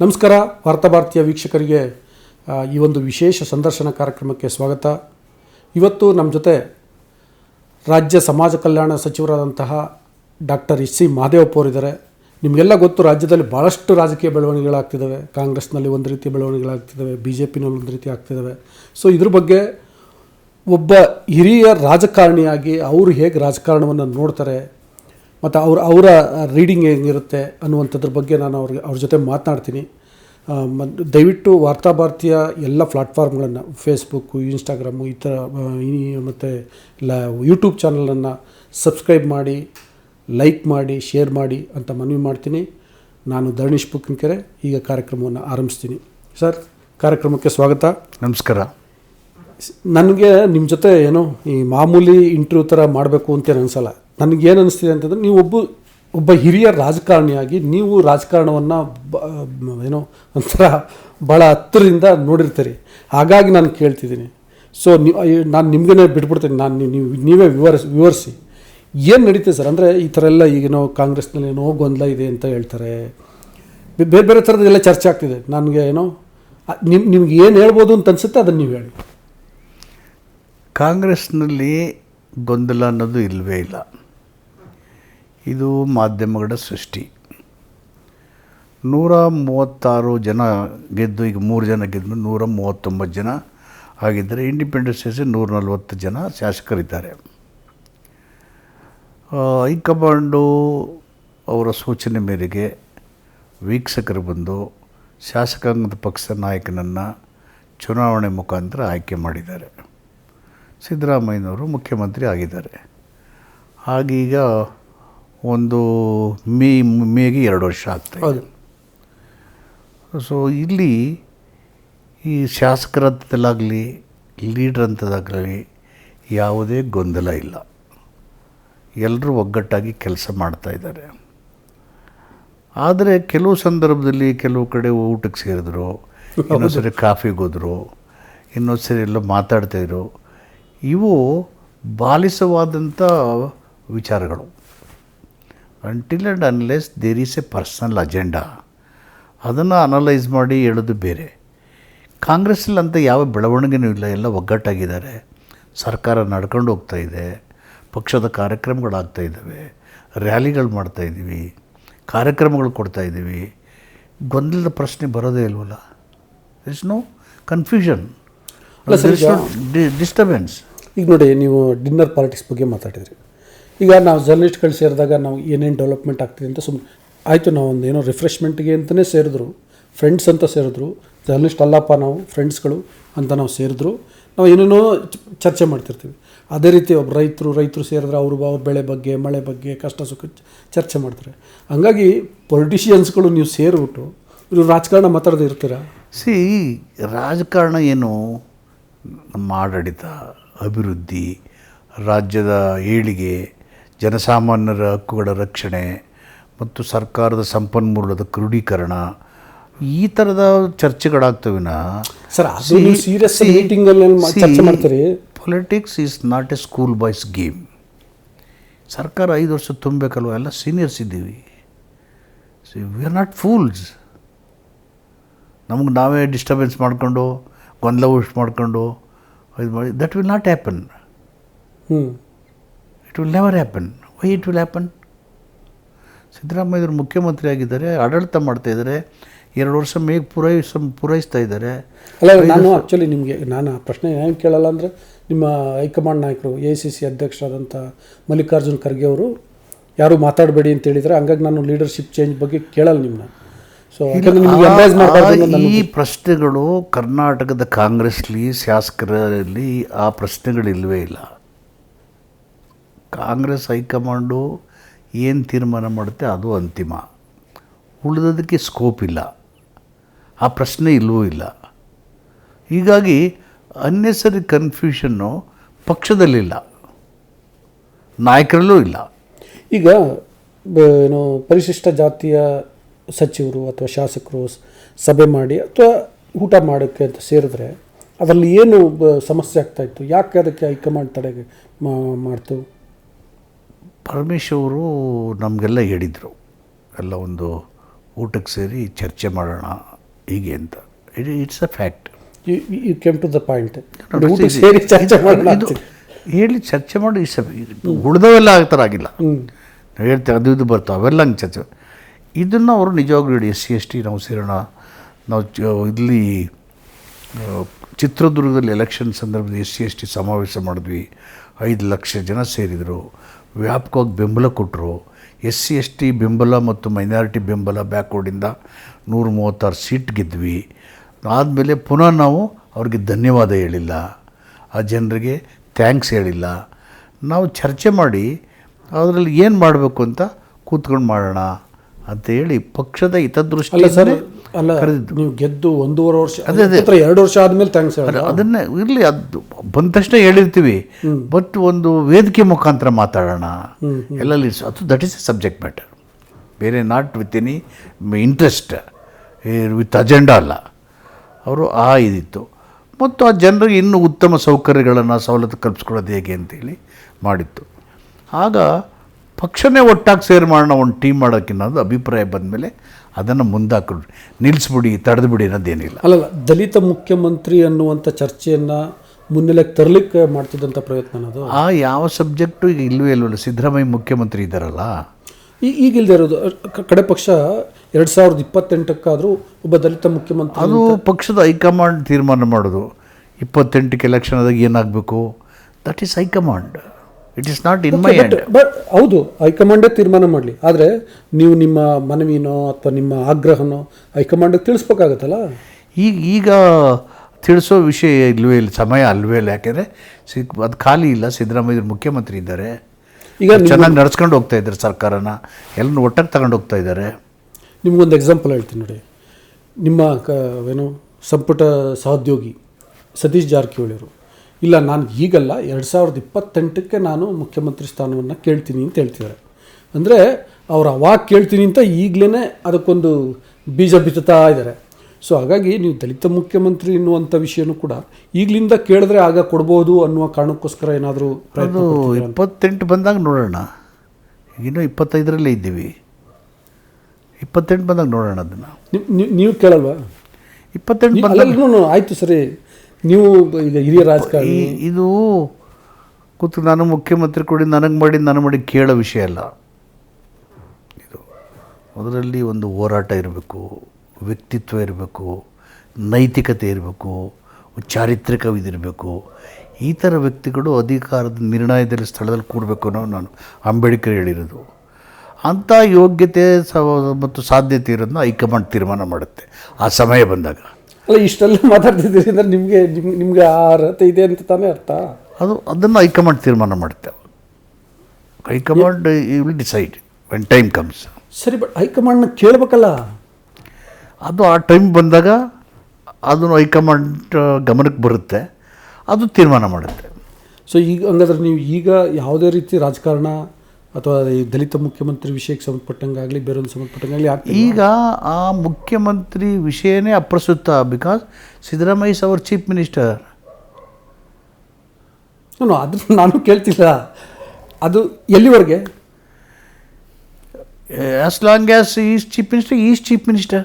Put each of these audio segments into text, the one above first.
ನಮಸ್ಕಾರ, ವಾರ್ತಾ ಭಾರತೀಯ ವೀಕ್ಷಕರಿಗೆ ಈ ಒಂದು ವಿಶೇಷ ಸಂದರ್ಶನ ಕಾರ್ಯಕ್ರಮಕ್ಕೆ ಸ್ವಾಗತ. ಇವತ್ತು ನಮ್ಮ ಜೊತೆ ರಾಜ್ಯ ಸಮಾಜ ಕಲ್ಯಾಣ ಸಚಿವರಾದಂತಹ ಡಾಕ್ಟರ್ ಎಸ್ ಸಿ ಮಹದೇವಪ್ಪ ಅವರಿದ್ದಾರೆ. ನಿಮಗೆಲ್ಲ ಗೊತ್ತು, ರಾಜ್ಯದಲ್ಲಿ ಭಾಳಷ್ಟು ರಾಜಕೀಯ ಬೆಳವಣಿಗೆಗಳಾಗ್ತಿದ್ದಾವೆ. ಕಾಂಗ್ರೆಸ್ನಲ್ಲಿ ಒಂದು ರೀತಿ ಬೆಳವಣಿಗೆಗಳಾಗ್ತಿದ್ದಾವೆ ಬಿ ಜೆ ಪಿನಲ್ಲಿ ಒಂದು ರೀತಿ ಆಗ್ತಿದ್ದಾವೆ. ಸೊ, ಇದ್ರ ಬಗ್ಗೆ ಒಬ್ಬ ಹಿರಿಯ ರಾಜಕಾರಣಿಯಾಗಿ ಅವರು ಹೇಗೆ ರಾಜಕಾರಣವನ್ನು ನೋಡ್ತಾರೆ ಮತ್ತು ಅವ್ರ ಅವರ ರೀಡಿಂಗ್ ಹೇಗಿರುತ್ತೆ ಅನ್ನುವಂಥದ್ರ ಬಗ್ಗೆ ನಾನು ಅವ್ರಿಗೆ ಅವ್ರ ಜೊತೆ ಮಾತನಾಡ್ತೀನಿ. ದಯವಿಟ್ಟು ವಾರ್ತಾಭಾರತಿಯ ಎಲ್ಲ ಪ್ಲಾಟ್ಫಾರ್ಮ್ಗಳನ್ನು ಫೇಸ್ಬುಕ್ಕು ಇನ್ಸ್ಟಾಗ್ರಾಮು ಈ ಥರ ಮತ್ತು ಲ ಯೂಟ್ಯೂಬ್ ಚಾನಲನ್ನು ಸಬ್ಸ್ಕ್ರೈಬ್ ಮಾಡಿ ಲೈಕ್ ಮಾಡಿ ಶೇರ್ ಮಾಡಿ ಅಂತ ಮನವಿ ಮಾಡ್ತೀನಿ. ನಾನು ಧರಣೀಶ್ ಬುಕ್ಕಿಂಕೆರೆ ಈಗ ಕಾರ್ಯಕ್ರಮವನ್ನು ಆರಂಭಿಸ್ತೀನಿ. ಸರ್ ಕಾರ್ಯಕ್ರಮಕ್ಕೆ ಸ್ವಾಗತ. ನಮಸ್ಕಾರ. ನನಗೆ ನಿಮ್ಮ ಜೊತೆ ಏನೋ ಈ ಮಾಮೂಲಿ ಇಂಟರ್ವ್ಯೂ ಥರ ಮಾಡಬೇಕು ಅಂತೇನು ಅನಿಸಲ್ಲ. ನನಗೇನು ಅನಿಸ್ತಿದೆ ಅಂತಂದರೆ ನೀವು ಒಬ್ಬ ಒಬ್ಬ ಹಿರಿಯ ರಾಜಕಾರಣಿಯಾಗಿ ನೀವು ರಾಜಕಾರಣವನ್ನು ಏನೋ ಒಂಥರ ಭಾಳ ಹತ್ತಿರದಿಂದ ನೋಡಿರ್ತೀರಿ. ಹಾಗಾಗಿ ನಾನು ಕೇಳ್ತಿದ್ದೀನಿ. ಸೊ ನೀವು ನಾನು ನಿಮಗೇ ಬಿಟ್ಬಿಡ್ತೀನಿ. ನಾನು ನೀವು ನೀವು ವಿವರಿಸಿ ವಿವರಿಸಿ. ಏನು ನಡೀತದೆ ಸರ್? ಅಂದರೆ ಈ ಥರ ಎಲ್ಲ ಈಗೇನೋ ಕಾಂಗ್ರೆಸ್ನಲ್ಲಿ ಏನೋ ಗೊಂದಲ ಇದೆ ಅಂತ ಹೇಳ್ತಾರೆ. ಬೇರೆ ಬೇರೆ ಥರದ್ದೆಲ್ಲ ಚರ್ಚೆ ಆಗ್ತಿದೆ. ನನಗೆ ಏನೋ ನಿಮ್ಮ ನಿಮ್ಗೆ ಏನು ಹೇಳ್ಬೋದು ಅಂತ ಅನಿಸುತ್ತೆ, ಅದನ್ನು ನೀವು ಹೇಳಿ. ಕಾಂಗ್ರೆಸ್ನಲ್ಲಿ ಗೊಂದಲ ಅನ್ನೋದು ಇಲ್ಲವೇ ಇಲ್ಲ. ಇದು ಮಾಧ್ಯಮಗಳ ಸೃಷ್ಟಿ. ನೂರ ಮೂವತ್ತಾರು ಜನ ಗೆದ್ದು, ಈಗ ಮೂರು ಜನ ಗೆದ್ದು ನೂರ ಮೂವತ್ತೊಂಬತ್ತು ಜನ ಆಗಿದ್ದರೆ ಇಂಡಿಪೆಂಡೆನ್ಸ್ ಡೇಸೆ ನೂರ ನಲ್ವತ್ತು ಜನ ಶಾಸಕರಿದ್ದಾರೆ. ಹೈಕಮಾಂಡು ಅವರ ಸೂಚನೆ ಮೇರೆಗೆ ವೀಕ್ಷಕರು ಬಂದು ಶಾಸಕಾಂಗದ ಪಕ್ಷದ ನಾಯಕನನ್ನು ಚುನಾವಣೆ ಮುಖಾಂತರ ಆಯ್ಕೆ ಮಾಡಿದ್ದಾರೆ. ಸಿದ್ದರಾಮಯ್ಯನವರು ಮುಖ್ಯಮಂತ್ರಿ ಆಗಿದ್ದಾರೆ. ಆಗೀಗ ಒಂದು ಮೇ ಮೇಗೆ ಎರಡು ವರ್ಷ ಆಗ್ತದೆ ಹೌದು. ಸೊ ಇಲ್ಲಿ ಈ ಶಾಸಕರ ಹಂತದಲ್ಲಾಗಲಿ ಲೀಡ್ರ್ ಹಂತದಾಗಲಿ ಯಾವುದೇ ಗೊಂದಲ ಇಲ್ಲ. ಎಲ್ಲರೂ ಒಗ್ಗಟ್ಟಾಗಿ ಕೆಲಸ ಮಾಡ್ತಾ ಇದ್ದಾರೆ. ಆದರೆ ಕೆಲವು ಸಂದರ್ಭದಲ್ಲಿ ಕೆಲವು ಕಡೆ ಊಟಕ್ಕೆ ಸೇರಿದ್ರು ಇನ್ನೊಂದು ಸರಿ ಕಾಫಿಗೆ ಹೋದರು ಇನ್ನೊಂದು ಸರಿ ಎಲ್ಲ ಮಾತಾಡ್ತಾಯಿದ್ರು ಇವು ಬಾಲಿಸವಾದಂಥ ವಿಚಾರಗಳು. Until and unless there is a personal agenda ಅದನ್ನು ಅನಲೈಸ್ ಮಾಡಿ ಹೇಳೋದು ಬೇರೆ. ಕಾಂಗ್ರೆಸ್ಸಲ್ಲಿ ಅಂತ ಯಾವ ಬೆಳವಣಿಗೆನೂ ಇಲ್ಲ ಎಲ್ಲ ಒಗ್ಗಟ್ಟಾಗಿದ್ದಾರೆ. ಸರ್ಕಾರ ನಡ್ಕೊಂಡು ಹೋಗ್ತಾ ಇದೆ ಪಕ್ಷದ ಕಾರ್ಯಕ್ರಮಗಳಾಗ್ತಾ ಇದ್ದಾವೆ ರ್ಯಾಲಿಗಳು ಮಾಡ್ತಾ ಇದ್ದೀವಿ ಕಾರ್ಯಕ್ರಮಗಳು ಕೊಡ್ತಾ ಇದ್ದೀವಿ. ಗೊಂದಲದ ಪ್ರಶ್ನೆ ಬರೋದೇ ಇಲ್ವಲ್ಲ? ಇಟ್ಸ್ ನೋ ಕನ್ಫ್ಯೂಷನ್ ಡಿಸ್ಟರ್ಬೆನ್ಸ್ ಈಗ ನೋಡಿ ನೀವು ಡಿನ್ನರ್ ಪಾಲಿಟಿಕ್ಸ್ ಬಗ್ಗೆ ಮಾತಾಡಿದ್ರಿ. ಈಗ ನಾವು ಜರ್ನಲಿಸ್ಟ್ಗಳು ಸೇರಿದಾಗ ನಾವು ಏನೇನು ಡೆವಲಪ್ಮೆಂಟ್ ಆಗ್ತಿದೆ ಅಂತ ಸುಮ್ಮನೆ ಆಯಿತು ನಾವು ಒಂದು ಏನೋ ರಿಫ್ರೆಶ್ಮೆಂಟ್ಗೆ ಅಂತಲೇ ಸೇರಿದ್ರು ಫ್ರೆಂಡ್ಸ್ ಅಂತ ಸೇರಿದ್ರು ಜರ್ನಲಿಸ್ಟ್ ಅಲ್ಲಪ್ಪ ನಾವು ಫ್ರೆಂಡ್ಸ್ಗಳು ಅಂತ ನಾವು ಸೇರಿದ್ರು, ನಾವು ಏನೇನೋ ಚರ್ಚೆ ಮಾಡ್ತಿರ್ತೀವಿ. ಅದೇ ರೀತಿ ಒಬ್ಬ ರೈತರು ರೈತರು ಸೇರಿದ್ರೆ ಅವರು ಅವ್ರ ಬೆಳೆ ಬಗ್ಗೆ, ಮಳೆ ಬಗ್ಗೆ, ಕಷ್ಟ ಸುಖ ಚರ್ಚೆ ಮಾಡ್ತಾರೆ. ಹಂಗಾಗಿ ಪೊಲಿಟಿಷಿಯನ್ಸ್ಗಳು ನೀವು ಸೇರಿಬಿಟ್ಟು, ಇವರು ರಾಜಕಾರಣ ಮಾತಾಡೋದು ಇರ್ತೀರಾ? ಸಿ ರಾಜಕಾರಣ ಏನು ನಮ್ಮ ಆಡಳಿತ, ಅಭಿವೃದ್ಧಿ, ರಾಜ್ಯದ ಏಳಿಗೆ ಜನಸಾಮಾನ್ಯರ ಹಕ್ಕುಗಳ ರಕ್ಷಣೆ ಮತ್ತು ಸರ್ಕಾರದ ಸಂಪನ್ಮೂಲದ ಕ್ರೋಢೀಕರಣ ಈ ಥರದ ಚರ್ಚೆಗಳಾಗ್ತವಿನ ಸರ್ ಸೀರಿಯಸ್ ಚರ್ಚೆ ಮಾಡ್ತೀರಿ? Politics is not a school boys game ಸರ್ಕಾರ ಐದು ವರ್ಷ ತುಂಬಬೇಕಲ್ವ? ಎಲ್ಲ ಸೀನಿಯರ್ಸ್ ಇದ್ದೀವಿ. See we are not fools ನಮಗೆ ನಾವೇ ಡಿಸ್ಟರ್ಬೆನ್ಸ್ ಮಾಡಿಕೊಂಡು ಗೊಂದಲ ಉಷ್ ಮಾಡಿಕೊಂಡು ಇದು ಮಾಡಿ ದಟ್ ವಿಲ್ ನಾಟ್ ಹ್ಯಾಪನ್ ಹ್ಞೂ it will never happen why it will happen ಸಿದ್ದರಾಮಯ್ಯವರು ಮುಖ್ಯಮಂತ್ರಿ ಆಗಿದ್ದಾರೆ ಆಡಳಿತ ಮಾಡ್ತಾ ಇದ್ದಾರೆ ಎರಡು ವರ್ಷ ಮೇಗ್ ಪೂರೈಸ ಪೂರೈಸ್ತಾ ಇದ್ದಾರೆ. ಅಲ್ಲ ನಾನು ಆ್ಯಕ್ಚುಲಿ ನಿಮಗೆ ನಾನು ಆ ಪ್ರಶ್ನೆ ಏನು ಕೇಳಲ್ಲ ಅಂದರೆ ನಿಮ್ಮ ಹೈಕಮಾಂಡ್ ನಾಯಕರು ಎ ಸಿ ಸಿ ಅಧ್ಯಕ್ಷರಾದಂಥ ಮಲ್ಲಿಕಾರ್ಜುನ್ ಖರ್ಗೆ ಅವರು ಯಾರು ಮಾತಾಡಬೇಡಿ ಅಂತ ಹೇಳಿದರೆ ಹಂಗಾಗಿ ನಾನು ಲೀಡರ್ಶಿಪ್ ಚೇಂಜ್ ಬಗ್ಗೆ ಕೇಳಲ್ಲ ನಿಮ್ಮನ್ನ ಸೊ ಈ ಪ್ರಶ್ನೆಗಳು ಕರ್ನಾಟಕದ ಕಾಂಗ್ರೆಸ್ಲಿ ಶಾಸಕರಲ್ಲಿ ಆ ಪ್ರಶ್ನೆಗಳಿಲ್ವೇ ಇಲ್ಲ. ಕಾಂಗ್ರೆಸ್ ಹೈಕಮಾಂಡು ಏನು ತೀರ್ಮಾನ ಮಾಡುತ್ತೆ ಅದು ಅಂತಿಮ. ಉಳಿದದಕ್ಕೆ ಸ್ಕೋಪ್ ಇಲ್ಲ. ಆ ಪ್ರಶ್ನೆ ಇಲ್ಲವೂ ಇಲ್ಲ. ಹೀಗಾಗಿ ಅನ್ನೆಸರಿ ಕನ್ಫ್ಯೂಷನ್ನು ಪಕ್ಷದಲ್ಲಿಲ್ಲ ನಾಯಕರಲ್ಲೂ ಇಲ್ಲ. ಈಗ ಏನು, ಪರಿಶಿಷ್ಟ ಜಾತಿಯ ಸಚಿವರು ಅಥವಾ ಶಾಸಕರು ಸಭೆ ಮಾಡಿ ಅಥವಾ ಊಟ ಮಾಡೋಕ್ಕೆ ಅಂತ ಸೇರಿದ್ರೆ ಅದರಲ್ಲಿ ಏನು ಸಮಸ್ಯೆ ಆಗ್ತಾಯಿತ್ತು ಯಾಕೆ ಅದಕ್ಕೆ ಹೈಕಮಾಂಡ್ ತಡೆಗೆ ಮಾಡ್ತು? ಪರಮೇಶ್ ಅವರು ನಮಗೆಲ್ಲ ಹೇಳಿದರು ಎಲ್ಲ ಒಂದು ಊಟಕ್ಕೆ ಸೇರಿ ಚರ್ಚೆ ಮಾಡೋಣ ಹೀಗೆ ಅಂತ. It it's a fact you came to the point ಸೇರಿ ಚರ್ಚೆ ಮಾಡೋಣ ಇದು ಹೇಳಿ ಚರ್ಚೆ ಮಾಡಿ ಇಷ್ಟ. ಉಳಿದವೆಲ್ಲ ಆ ಥರ ಆಗಿಲ್ಲ. ನಾವು ಹೇಳ್ತೇವೆ ಅದು ಇದು ಬರ್ತಾವೆ ಅವೆಲ್ಲ ಹಂಗೆ ಚರ್ಚೆ ಇದನ್ನು ಅವರು ನಿಜವಾಗ್ಲೂ ಹೇಳಿ ಎಸ್ ಸಿ ಎಸ್ ಟಿ ನಾವು ಸೇರೋಣ. ನಾವು ಚ- ಇಲ್ಲಿ ಚಿತ್ರದುರ್ಗದಲ್ಲಿ ಎಲೆಕ್ಷನ್ ಸಂದರ್ಭದಲ್ಲಿ ಎಸ್ ಸಿ ಎಸ್ ಟಿ ಸಮಾವೇಶ ಮಾಡಿದ್ವಿ. ಐದು ಲಕ್ಷ ಜನ ಸೇರಿದರು. ವ್ಯಾಪಕವಾಗಿ ಬೆಂಬಲ ಕೊಟ್ಟರು ಎಸ್ ಸಿ, ಎಸ್ ಟಿ ಬೆಂಬಲ ಮತ್ತು ಮೈನಾರಿಟಿ ಬೆಂಬಲ ಬ್ಯಾಕ್ವರ್ಡಿಂದ ನೂರ ಮೂವತ್ತಾರು ಸೀಟ್ ಗೆದ್ವಿ. ಆದಮೇಲೆ ಪುನಃ ನಾವು ಅವ್ರಿಗೆ ಧನ್ಯವಾದ ಹೇಳಿಲ್ಲ. ಆ ಜನರಿಗೆ ಥ್ಯಾಂಕ್ಸ್ ಹೇಳಿಲ್ಲ. ನಾವು ಚರ್ಚೆ ಮಾಡಿ ಅದರಲ್ಲಿ ಏನು ಮಾಡಬೇಕು ಅಂತ ಕೂತ್ಕೊಂಡು ಮಾಡೋಣ ಅಂತ ಹೇಳಿ ಪಕ್ಷದ ಹಿತದೃಷ್ಟಿ ಅಲ್ಲ ಕರೆದಿದ್ದು. ನೀವು ಗೆದ್ದು ಒಂದೂವರೆ ವರ್ಷ ಅದೇ, ಅದೇ. ಎರಡು ವರ್ಷ ಆದಮೇಲೆ ಥ್ಯಾಂಕ್ಸ್ ಅದನ್ನೇ ಇರಲಿ ಅದು ಬಂದ ತಕ್ಷಣ ಹೇಳಿರ್ತೀವಿ. ಬಟ್ ಒಂದು ವೇದಿಕೆ ಮುಖಾಂತರ ಮಾತಾಡೋಣ. ಎಲ್ಲಲ್ಲಿ ಅದು that is a subject matter ಬೇರೆ not with any interest with agenda ಅಲ್ಲ. ಅವರು ಆ ಇದಿತ್ತು. ಮತ್ತು ಆ ಜನರಿಗೆ ಇನ್ನೂ ಉತ್ತಮ ಸೌಕರ್ಯಗಳನ್ನು ಸವಲತ್ತು ಕಲ್ಪಿಸ್ಕೊಳ್ಳೋದು ಹೇಗೆ ಅಂತೇಳಿ ಮಾಡಿತ್ತು. ಆಗ ಪಕ್ಷನೇ ಒಟ್ಟಾಗಿ ಸೇರ್ ಮಾಡೋಣ ಒಂದು ಟೀಮ್ ಮಾಡೋಕ್ಕಿನ್ನೋದು ಅಭಿಪ್ರಾಯ ಬಂದಮೇಲೆ ಅದನ್ನು ಮುಂದಾಕೊಂಡು ನಿಲ್ಲಿಸ್ಬಿಡಿ ತಡೆದುಬಿಡಿ ಅನ್ನೋದೇನಿಲ್ಲ. ಅಲ್ಲಲ್ಲ ದಲಿತ ಮುಖ್ಯಮಂತ್ರಿ ಅನ್ನುವಂಥ ಚರ್ಚೆಯನ್ನು ಮುನ್ನೆಲೆಗೆ ತರಲಿಕ್ಕೆ ಮಾಡ್ತಿದ್ದಂಥ ಪ್ರಯತ್ನ ಅನ್ನೋದು? ಆ ಯಾವ ಸಬ್ಜೆಕ್ಟು ಈಗ ಇಲ್ಲವೇ ಇಲ್ವಲ್ಲ ಸಿದ್ದರಾಮಯ್ಯ ಮುಖ್ಯಮಂತ್ರಿ ಇದ್ದಾರಲ್ಲ? ಈ ಈಗಿಲ್ದೇ ಇರೋದು ಕಡೆ ಪಕ್ಷ ಎರಡು ಸಾವಿರದ ಇಪ್ಪತ್ತೆಂಟಕ್ಕಾದರೂ ಒಬ್ಬ ದಲಿತ ಮುಖ್ಯಮಂತ್ರಿ ಅದು ಪಕ್ಷದ ಹೈಕಮಾಂಡ್ ತೀರ್ಮಾನ ಮಾಡೋದು. ಇಪ್ಪತ್ತೆಂಟಕ್ಕೆ ಎಲೆಕ್ಷನ್ ಆದಾಗ ಏನಾಗಬೇಕು? That is high command. It is not in my but ಹೌದು ಹೈಕಮಾಂಡೇ ತೀರ್ಮಾನ ಮಾಡಲಿ. ಆದರೆ ನೀವು ನಿಮ್ಮ ಮನವಿನೋ ಅಥವಾ ನಿಮ್ಮ ಆಗ್ರಹನೋ ಹೈಕಮಾಂಡಿಗೆ ತಿಳಿಸ್ಬೇಕಾಗತ್ತಲ್ಲ? ಈಗ ಈಗ ತಿಳಿಸೋ ವಿಷಯ ಇಲ್ವೇ ಇಲ್ಲ ಸಮಯ ಅಲ್ವೇ ಇಲ್ಲ. ಯಾಕೆಂದರೆ ಸಿ ಅದು ಖಾಲಿ ಇಲ್ಲ. ಸಿದ್ದರಾಮಯ್ಯ ಮುಖ್ಯಮಂತ್ರಿ ಇದ್ದಾರೆ. ಈಗ ಚೆನ್ನಾಗಿ ನಡ್ಸ್ಕೊಂಡು ಹೋಗ್ತಾ ಇದ್ದಾರೆ ಸರ್ಕಾರನ. ಎಲ್ಲರೂ ಒಟ್ಟಾಗಿ ತಗೊಂಡು ಹೋಗ್ತಾ ಇದ್ದಾರೆ. ನಿಮಗೊಂದು ಎಕ್ಸಾಂಪಲ್ ಹೇಳ್ತೀನಿ ನೋಡಿ. ನಿಮ್ಮ ಕ ಏನು ಸಂಪುಟ ಸಹೋದ್ಯೋಗಿ ಸತೀಶ್ ಜಾರಕಿಹೊಳಿಯವರು ಇಲ್ಲ ನಾನು ಈಗಲ್ಲ ಎರಡು ಸಾವಿರದ ಇಪ್ಪತ್ತೆಂಟಕ್ಕೆ ನಾನು ಮುಖ್ಯಮಂತ್ರಿ ಸ್ಥಾನವನ್ನು ಕೇಳ್ತೀನಿ ಅಂತ ಹೇಳ್ತಿದ್ದಾರೆ. ಅಂದರೆ ಅವ್ರು ಅವಾಗ ಕೇಳ್ತೀನಿ ಅಂತ ಈಗಲೇ ಅದಕ್ಕೊಂದು ಬೀಜ ಬಿತ್ತುತ್ತಾ ಇದ್ದಾರೆ. ಸೊ ಹಾಗಾಗಿ ನೀವು ದಲಿತ ಮುಖ್ಯಮಂತ್ರಿ ಎನ್ನುವಂಥ ವಿಷಯನೂ ಕೂಡ ಈಗಲಿಂದ ಕೇಳಿದ್ರೆ ಆಗ ಕೊಡ್ಬೋದು ಅನ್ನುವ ಕಾರಣಕ್ಕೋಸ್ಕರ ಏನಾದರೂ ಪ್ರಯತ್ನ ಇಪ್ಪತ್ತೆಂಟು ಬಂದಾಗ ನೋಡೋಣ. ಇನ್ನೂ ಇಪ್ಪತ್ತೈದರಲ್ಲೇ ಇದ್ದೀವಿ. ಇಪ್ಪತ್ತೆಂಟು ಬಂದಾಗ ನೋಡೋಣ ಅದನ್ನು. ನೀವು- ಕೇಳಲ್ವಾ? ಇಪ್ಪತ್ತೆಂಟು ಬಂದಾಗ ಆಯ್ತು ಸರಿ. ನೀವು ಹಿರಿಯ ರಾಜಕಾರಣಿ. ಇದು ಕೂತು ನಾನು ಮುಖ್ಯಮಂತ್ರಿ ಕೊಡಿ, ನನಗೆ ಮಾಡಿ ನನಗೆ ಮಾಡಿ ಕೇಳೋ ವಿಷಯ ಅಲ್ಲ. ಇದು ಅದರಲ್ಲಿ ಒಂದು ಹೋರಾಟ ಇರಬೇಕು, ವ್ಯಕ್ತಿತ್ವ ಇರಬೇಕು, ನೈತಿಕತೆ ಇರಬೇಕು ಚಾರಿತ್ರಿಕವಿದಿರಬೇಕು ಈ ಥರ ವ್ಯಕ್ತಿಗಳು ಅಧಿಕಾರದ ನಿರ್ಣಯದಲ್ಲಿ ಸ್ಥಳದಲ್ಲಿ ಕೂಡಬೇಕು ಅನ್ನೋ ನಾನು ಅಂಬೇಡ್ಕರ್ ಹೇಳಿರೋದು. ಅಂಥ ಯೋಗ್ಯತೆ ಸ ಮತ್ತು ಸಾಧ್ಯತೆ ಇರೋದನ್ನ ಹೈಕಮಾಂಡ್ ತೀರ್ಮಾನ ಮಾಡುತ್ತೆ. ಆ ಸಮಯ ಬಂದಾಗ. ಅಲ್ಲ ಇಷ್ಟೆಲ್ಲ ಮಾತಾಡ್ತಿದ್ದೀರಿ ಅಂದ್ರೆ ನಿಮಗೆ ನಿಮ್ಗೆ ನಿಮಗೆ ಆ ಅರ್ಹತೆ ಇದೆ ಅಂತ ತಾನೇ ಅರ್ಥ? ಅದು ಅದನ್ನು ಹೈಕಮಾಂಡ್ ತೀರ್ಮಾನ ಮಾಡುತ್ತೆ. High command you will decide when time comes ಸರಿ ಬಟ್ ಹೈಕಮಾಂಡ್ನ ಕೇಳಬೇಕಲ್ಲ? ಅದು ಆ ಟೈಮ್ ಬಂದಾಗ ಅದನ್ನು ಹೈಕಮಾಂಡ್ ಗಮನಕ್ಕೆ ಬರುತ್ತೆ. ಅದು ತೀರ್ಮಾನ ಮಾಡುತ್ತೆ. ಸೊ ಈಗ ಹಂಗಾದ್ರೆ ನೀವು ಈಗ ಯಾವುದೇ ರೀತಿ ರಾಜಕಾರಣ ಅಥವಾ ಈ ದಲಿತ ಮುಖ್ಯಮಂತ್ರಿ ವಿಷಯಕ್ಕೆ ಸಂಬಂಧಪಟ್ಟಂಗಾಗಲಿ ಬೇರೊಂದು ಸಂಬಂಧಪಟ್ಟಂಗಾಗಲಿ ಈಗ ಆ ಮುಖ್ಯಮಂತ್ರಿ ವಿಷಯನೇ ಅಪ್ರಸ್ತುತ because Siddaramaiah our chief minister ನಾನು ಅದನ್ನ ನಾನು ಕೇಳ್ತಿಲ್ಲ. ಅದು ಎಲ್ಲಿವರೆಗೆ? As long as is chief minister is chief minister